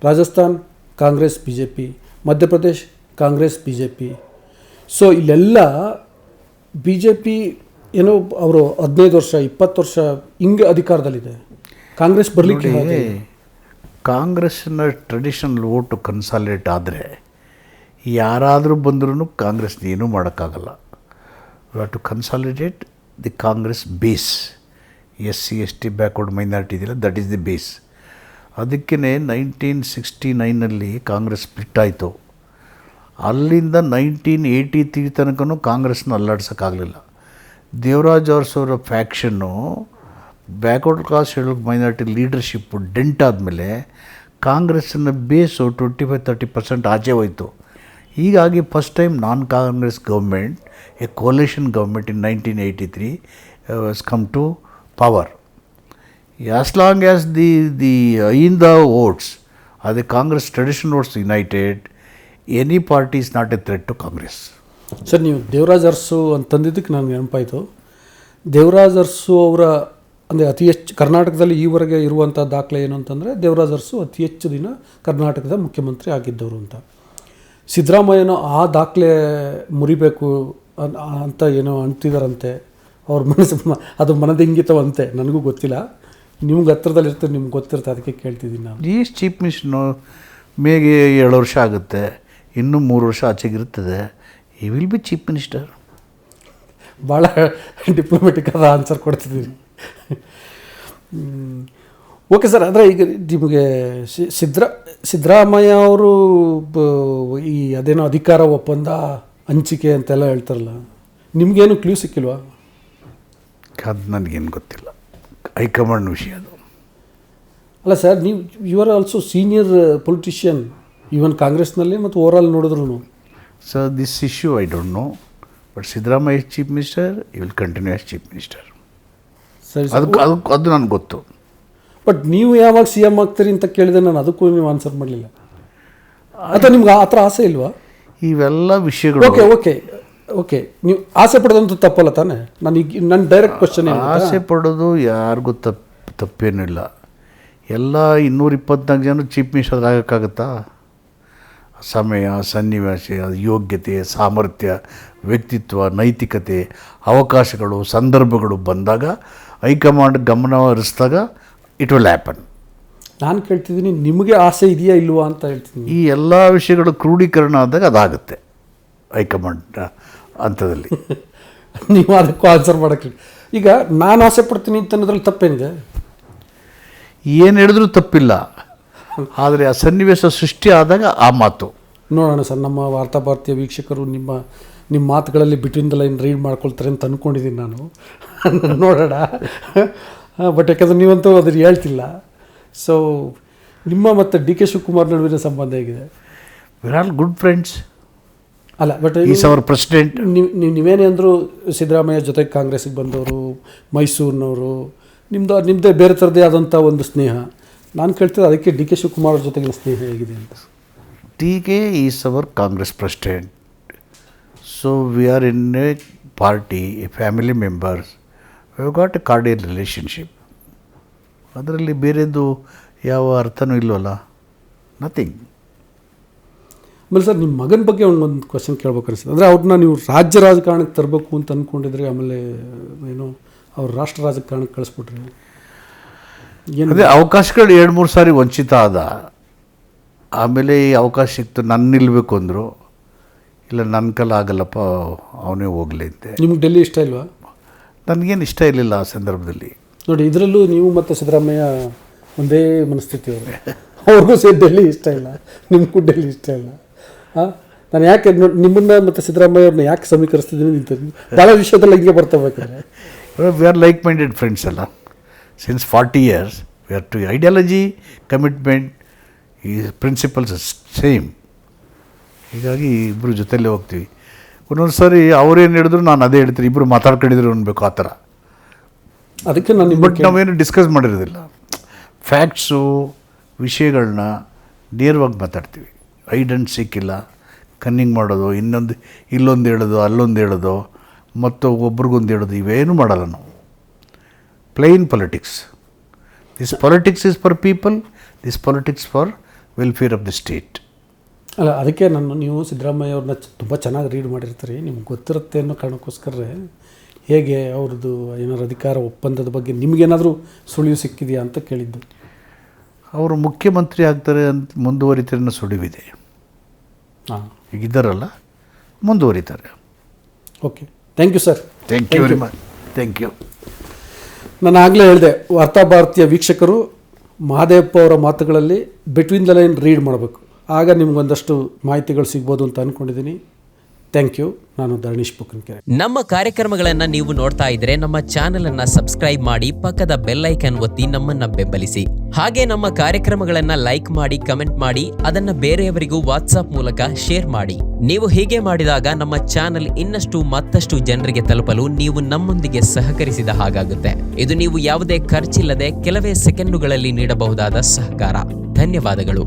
Rajasthan Congress B J P Madhya Pradesh Congress B J P so ಇಲ್ಲೆಲ್ಲ ಬಿ ಜೆ ಪಿ ಏನೋ ಅವರು ಹದಿನೈದು ವರ್ಷ ಇಪ್ಪತ್ತು ವರ್ಷ ಹಿಂಗೆ ಅಧಿಕಾರದಲ್ಲಿದೆ. ಕಾಂಗ್ರೆಸ್ ಬರಲಿಕ್ಕೆ ನೋಡಿ ಕಾಂಗ್ರೆಸ್ನ ಟ್ರೆಡಿಷನಲ್ ಓಟು ಕನ್ಸಾಲಿಡೇಟ್ ಆದರೆ ಯಾರಾದರೂ ಬಂದ್ರೂ ಕಾಂಗ್ರೆಸ್ ಏನೂ ಮಾಡೋಕ್ಕಾಗಲ್ಲ. Have to consolidate the Congress base S C S T backward minority ಇದೆಯಲ್ಲ ದಟ್ ಈಸ್ ದಿ ಬೇಸ್ ಅದಕ್ಕೇ ನೈನ್ಟೀನ್ ಸಿಕ್ಸ್ಟಿ ನೈನಲ್ಲಿ ಕಾಂಗ್ರೆಸ್ ಸ್ಪ್ಲಿಟ್ ಆಯಿತು. ಅಲ್ಲಿಂದ ನೈನ್ಟೀನ್ ಏಯ್ಟಿ ತ್ರೀ ತನಕನೂ ಕಾಂಗ್ರೆಸ್ನ ಅಲ್ಲಾಡ್ಸೋಕ್ಕಾಗಲಿಲ್ಲ. ದೇವರಾಜ್ ಅವರ ಫ್ಯಾಕ್ಷನ್ನು backward caste schedule minority leadership dent ಆದಮೇಲೆ ಕಾಂಗ್ರೆಸ್ಸಿನ base twenty five thirty percent ಆಚೆ ಹೋಯಿತು. ಹೀಗಾಗಿ first time non Congress government a coalition government in nineteen eighty three was come to power as long as the the in the votes votes Congress the Congress united any party is not a threat to Congress. Sir ನೀವು ದೇವರಾಜ್ ಅರಸು ಅಂತಂದಿದ್ದಕ್ಕೆ ನನಗೆ ನೆನಪಾಯಿತು. ದೇವರಾಜ್ ಅರಸು ಅವರ ಅಂದರೆ ಅತಿ ಹೆಚ್ಚು ಕರ್ನಾಟಕದಲ್ಲಿ ಈವರೆಗೆ ಇರುವಂಥ ದಾಖಲೆ ಏನು ಅಂತಂದರೆ ದೇವರಾಜ್ ಅರಸು ಅತಿ ಹೆಚ್ಚು ದಿನ ಕರ್ನಾಟಕದ ಮುಖ್ಯಮಂತ್ರಿ ಆಗಿದ್ದವರು ಅಂತ. ಸಿದ್ದರಾಮಯ್ಯನ ಆ ದಾಖಲೆ ಮುರಿಬೇಕು ಅಂತ ಏನೋ ಅಂತಿದಾರಂತೆ ಅವ್ರ ಮನಸ್ಸು ಅದು ಮನದಿಂಗಿತವಂತೆ ನನಗೂ ಗೊತ್ತಿಲ್ಲ. ನಿಮ್ಗೆ ಹತ್ರದಲ್ಲಿರ್ತದೆ ನಿಮ್ಗೆ ಗೊತ್ತಿರುತ್ತೆ ಅದಕ್ಕೆ ಕೇಳ್ತಿದ್ದೀನಿ ನಾನು. ಈ ಚೀಫ್ ಮಿನಿಸ್ಟ್ರು ಮೇಗೆ ಏಳು ವರ್ಷ ಆಗುತ್ತೆ ಇನ್ನೂ ಮೂರು ವರ್ಷ ಆಚೆಗಿರ್ತದೆ he will be chief minister. ಭಾಳ ಡಿಪ್ಲೊಮೆಟಿಕ್ ಆದ ಆನ್ಸರ್ ಕೊಡ್ತಿದ್ದೀರಿ ಓಕೆ ಸರ್ ಅಂದರೆ ಈಗ ನಿಮಗೆ ಸಿದ್ರ ಸಿದ್ದರಾಮಯ್ಯ ಅವರು ಈ ಅದೇನೋ ಅಧಿಕಾರ ಒಪ್ಪಂದ ಹಂಚಿಕೆ ಅಂತೆಲ್ಲ ಹೇಳ್ತಾರಲ್ಲ ನಿಮಗೇನು ಕ್ಲೂ ಸಿಕ್ಕಿಲ್ವಾ? ಅದು ನನಗೇನು ಗೊತ್ತಿಲ್ಲ. ಹೈಕಮಾಂಡ್ ವಿಷಯ ಅದು. ಅಲ್ಲ ಸರ್ ನೀವು you are also senior politician even ಕಾಂಗ್ರೆಸ್ನಲ್ಲಿ ಮತ್ತು ಓವರಾಲ್ ನೋಡಿದ್ರು sir this issue I don't know but Siddaramaiah chief minister you will continue as chief minister ಸರಿ ಅದು ಅದು ಅದು ನನಗೆ ಗೊತ್ತು. ಬಟ್ ನೀವು ಯಾವಾಗ ಸಿ ಎಂ ಆಗ್ತೀರಿ ಅಂತ ಕೇಳಿದ್ರೆ ನಾನು ಅದಕ್ಕೂ ನೀವು ಆನ್ಸರ್ ಮಾಡಲಿಲ್ಲ. ಅಥವಾ ನಿಮ್ಗೆ ಆ ಥರ ಆಸೆ ಇಲ್ವಾ? ಇವೆಲ್ಲ ವಿಷಯಗಳು. ಓಕೆ ಓಕೆ ಓಕೆ ನೀವು ಆಸೆ ಪಡೋದಂತೂ ತಪ್ಪಲ್ಲ ತಾನೆ? ನಾನು ಈಗ ನನ್ನ ಡೈರೆಕ್ಟ್ ಕ್ವಶನ್ ಆಸೆ ಪಡೋದು ಯಾರಿಗೂ ತಪ್ಪು ತಪ್ಪೇನಿಲ್ಲ. ಎಲ್ಲ ಇನ್ನೂರ ಇಪ್ಪತ್ನಾಲ್ಕು ಜನ ಚೀಫ್ ಮಿನಿಸ್ಟರ್ ಆಗೋಕ್ಕಾಗತ್ತಾ? ಸಮಯ ಸನ್ನಿವೇಶ ಯೋಗ್ಯತೆ ಸಾಮರ್ಥ್ಯ ವ್ಯಕ್ತಿತ್ವ ನೈತಿಕತೆ ಅವಕಾಶಗಳು ಸಂದರ್ಭಗಳು ಬಂದಾಗ ಹೈಕಮಾಂಡ್ ಗಮನ ಹರಿಸಿದಾಗ ಇಟ್ ವಿಲ್ ಹ್ಯಾಪನ್ ನಾನು ಕೇಳ್ತಿದ್ದೀನಿ ನಿಮಗೆ ಆಸೆ ಇದೆಯಾ ಇಲ್ವಾ ಅಂತ ಹೇಳ್ತೀನಿ ಈ ಎಲ್ಲ ವಿಷಯಗಳು ಕ್ರೋಢೀಕರಣ ಆದಾಗ ಅದಾಗುತ್ತೆ ಹೈಕಮಾಂಡ್ ಹಂತದಲ್ಲಿ. ನೀವು ಅದಕ್ಕೂ ಆನ್ಸರ್ ಮಾಡೋಕ್ಕೆ ಈಗ ನಾನು ಆಸೆ ಪಡ್ತೀನಿ ಅಂತ ಅನ್ನೋದ್ರಲ್ಲಿ ತಪ್ಪೇನಿದೆ? ಏನು ಹೇಳಿದ್ರೂ ತಪ್ಪಿಲ್ಲ. ಆದರೆ ಆ ಸನ್ನಿವೇಶ ಸೃಷ್ಟಿ ಆದಾಗ ಆ ಮಾತು. ನೋಡೋಣ ಸರ್ ನಮ್ಮ ವಾರ್ತಾ ಭಾರತೀಯ ವೀಕ್ಷಕರು ನಿಮ್ಮ ನಿಮ್ಮ ಮಾತುಗಳಲ್ಲಿ ಬಿಟ್ವೀನ್ ದ ಲೈನ್ ರೀಡ್ ಮಾಡ್ಕೊಳ್ತಾರೆ ಅಂತ ಅಂದ್ಕೊಂಡಿದ್ದೀನಿ ನಾನು. ನೋಡೋಣ. ಬಟ್ ಯಾಕಂದ್ರೆ ನೀವಂತೂ ಅದನ್ನು ಹೇಳ್ತಿಲ್ಲ. ಸೊ ನಿಮ್ಮ ಮತ್ತು ಡಿ ಕೆ ಶಿವಕುಮಾರ್ ನಡುವಿನ ಸಂಬಂಧ ಹೇಗಿದೆ? ವಿರ್ ಆಲ್ ಗುಡ್ ಫ್ರೆಂಡ್ಸ್ ಅಲ್ಲ ಬಟ್ ಈಸ್ ಅವರ್ ಪ್ರೆಸಿಡೆಂಟ್ ನೀವು ನೀವು ನೀವೇನೇ ಅಂದರೂ ಸಿದ್ದರಾಮಯ್ಯ ಜೊತೆಗೆ ಕಾಂಗ್ರೆಸ್ಗೆ ಬಂದವರು ಮೈಸೂರಿನವರು ನಿಮ್ಮದು ನಿಮ್ಮದೇ ಬೇರೆ ಥರದೇ ಆದಂಥ ಒಂದು ಸ್ನೇಹ. ನಾನು ಕೇಳ್ತಿದ್ದೆ ಅದಕ್ಕೆ ಡಿ ಕೆ ಶಿವಕುಮಾರ್ ಅವ್ರ ಜೊತೆಗಿನ ಸ್ನೇಹ ಹೇಗಿದೆ ಅಂತ. D K is our Congress president so we are in a party a family members we got a cordial relationship ಅದರಲ್ಲಿ ಬೇರೆದು ಯಾವ ಅರ್ಥನೂ ಇಲ್ಲವಲ್ಲ ನಥಿಂಗ್ ಆಮೇಲೆ ಸರ್ ನಿಮ್ಮ ಮಗನ ಬಗ್ಗೆ ಒಂದು ಕ್ವಶನ್ ಕೇಳ್ಬೇಕು ಅನಿಸ್ತದೆ ಅಂದರೆ ಅವ್ರನ್ನ ನೀವು ರಾಜ್ಯ ರಾಜಕಾರಣಕ್ಕೆ ತರಬೇಕು ಅಂತ ಅಂದ್ಕೊಂಡಿದ್ರೆ ಆಮೇಲೆ ಏನು ಅವ್ರ ರಾಷ್ಟ್ರ ರಾಜಕಾರಣಕ್ಕೆ ಕಳಿಸ್ಬಿಟ್ರಿ ಅದೇ ಅವಕಾಶಗಳು ಎರಡು ಮೂರು ಸಾರಿ ವಂಚಿತ ಆದ. ಆಮೇಲೆ ಈ ಅವಕಾಶ ಸಿಕ್ತು ನನ್ನ ನಿಲ್ಲಬೇಕು ಅಂದರು. ಇಲ್ಲ ನನ್ನ ಕಲ್ಲ ಆಗಲ್ಲಪ್ಪ ಅವನೇ ಹೋಗ್ಲಿ ಅಂತೆ. ನಿಮ್ಗೆ ಡೆಲ್ಲಿ ಇಷ್ಟ ಇಲ್ವಾ? ನನಗೇನು ಇಷ್ಟ ಇರಲಿಲ್ಲ ಆ ಸಂದರ್ಭದಲ್ಲಿ. ನೋಡಿ ಇದರಲ್ಲೂ ನೀವು ಮತ್ತು ಸಿದ್ದರಾಮಯ್ಯ ಒಂದೇ ಮನಸ್ಥಿತಿ ಅವರು ಅವ್ರಿಗೂ ಸೇ ಡೆಲ್ಲಿ ಇಷ್ಟ ಇಲ್ಲ ನಿಮಗೂ ಡೆಲ್ಲಿ ಇಷ್ಟ ಇಲ್ಲ. ಹಾಂ ನಾನು ಯಾಕೆ ನಿಮ್ಮನ್ನ ಮತ್ತು ಸಿದ್ದರಾಮಯ್ಯ ಅವ್ರನ್ನ ಯಾಕೆ ಸಮೀಕರಿಸ್ತಿದ್ದೀನಿ ನಿಂತ ಭಾಳ ವಿಷಯದಲ್ಲಿ ಹಿಂಗೆ ಬರ್ತಾ ಬೇಕಾದ್ರೆ we are like minded friends ಅಲ್ಲ. Since forty years we are two ideology commitment ಈ ಪ್ರಿನ್ಸಿಪಲ್ಸ್ ಸೇಮ್ ಹೀಗಾಗಿ ಇಬ್ಬರು ಜೊತೆಯಲ್ಲೇ ಹೋಗ್ತೀವಿ. ಒಂದೊಂದು ಸಾರಿ ಅವ್ರೇನು ಹೇಳಿದ್ರು ನಾನು ಅದೇ ಹೇಳ್ತೀನಿ ಇಬ್ಬರು ಮಾತಾಡ್ಕೊಂಡಿದ್ರು ಅನ್ಬೇಕು ಆ ಥರ. ಅದಕ್ಕೆ ನಾನು ಬಟ್ ನಾವೇನು ಡಿಸ್ಕಸ್ ಮಾಡಿರೋದಿಲ್ಲ. ಫ್ಯಾಕ್ಟ್ಸು ವಿಷಯಗಳನ್ನ ನೇರವಾಗಿ ಮಾತಾಡ್ತೀವಿ. ಐಡೆಂಟ್ ಸಿಕ್ಕಿಲ್ಲ ಕನ್ನಿಂಗ್ ಮಾಡೋದು ಇನ್ನೊಂದು ಇಲ್ಲೊಂದು ಹೇಳೋದು ಅಲ್ಲೊಂದು ಹೇಳೋದು ಮತ್ತು ಒಬ್ರಿಗೊಂದು ಹೇಳೋದು ಇವೇನು ಮಾಡಲ್ಲ ನಾವು. Plain politics this politics is for people this politics for welfare of the state ಅಲ್ಲ ಅದಕ್ಕೆ ನಾನು ನೀವು ಸಿದ್ದರಾಮಯ್ಯ ಅವ್ರನ್ನ ತುಂಬ ಚೆನ್ನಾಗಿ ರೀಡ್ ಮಾಡಿರ್ತೀರಿ. ನಿಮ್ಗೆ ಗೊತ್ತಿರುತ್ತೆ ಅನ್ನೋ ಕಾರಣಕ್ಕೋಸ್ಕರ ಹೇಗೆ ಅವ್ರದ್ದು ಏನಾದ್ರು ಅಧಿಕಾರ ಒಪ್ಪಂದದ ಬಗ್ಗೆ ನಿಮಗೇನಾದರೂ ಸುಳಿವು ಸಿಕ್ಕಿದೆಯಾ ಅಂತ ಕೇಳಿದ್ದು. ಅವರು ಮುಖ್ಯಮಂತ್ರಿ ಆಗ್ತಾರೆ ಅಂತ ಮುಂದುವರಿತಾರೆ ಅನ್ನೋ ಸುಳಿವಿದೆ. ಹಾಂ. ಈಗ ಇದ್ದಾರಲ್ಲ ಮುಂದುವರಿತಾರೆ. Okay thank you sir thank you very much thank you ನಾನು ಆಗಲೇ ಹೇಳಿದೆ ವಾರ್ತಾಭಾರತೀಯ ವೀಕ್ಷಕರು ಮಹಾದೇವಪ್ಪ ಅವರ ಮಾತುಗಳಲ್ಲಿ ಬಿಟ್ವೀನ್ ದ ಲೈನ್ ರೀಡ್ ಮಾಡಬೇಕು. ಆಗ ನಿಮ್ಗೊಂದಷ್ಟು ಮಾಹಿತಿಗಳು ಸಿಗ್ಬೋದು ಅಂತ ಅಂದ್ಕೊಂಡಿದ್ದೀನಿ ಥ್ಯಾಂಕ್ ಯು ನಾನು ಧರಣೀಶ್ ಪುಕ್ಕನ್ಕೆರೆ. ನಮ್ಮ ಕಾರ್ಯಕ್ರಮಗಳನ್ನು ನೀವು ನೋಡ್ತಾ ಇದ್ರೆ ನಮ್ಮ ಚಾನೆಲ್ ಅನ್ನ ಸಬ್ಸ್ಕ್ರೈಬ್ ಮಾಡಿ ಪಕ್ಕದ ಬೆಲ್ ಐಕನ್ ಒತ್ತಿ ನಮ್ಮನ್ನ ಬೆಂಬಲಿಸಿ. ಹಾಗೆ ನಮ್ಮ ಕಾರ್ಯಕ್ರಮಗಳನ್ನ ಲೈಕ್ ಮಾಡಿ, ಕಮೆಂಟ್ ಮಾಡಿ, ಅದನ್ನ ಬೇರೆಯವರಿಗೂ ವಾಟ್ಸ್ಆಪ್ ಮೂಲಕ ಶೇರ್ ಮಾಡಿ. ನೀವು ಹೀಗೆ ಮಾಡಿದಾಗ ನಮ್ಮ ಚಾನೆಲ್ ಇನ್ನಷ್ಟು ಮತ್ತಷ್ಟು ಜನರಿಗೆ ತಲುಪಲು ನೀವು ನಮ್ಮೊಂದಿಗೆ ಸಹಕರಿಸಿದ ಹಾಗಾಗುತ್ತೆ. ಇದು ನೀವು ಯಾವುದೇ ಖರ್ಚಿಲ್ಲದೆ ಕೆಲವೇ ಸೆಕೆಂಡುಗಳಲ್ಲಿ ನೀಡಬಹುದಾದ ಸಹಕಾರ. ಧನ್ಯವಾದಗಳು.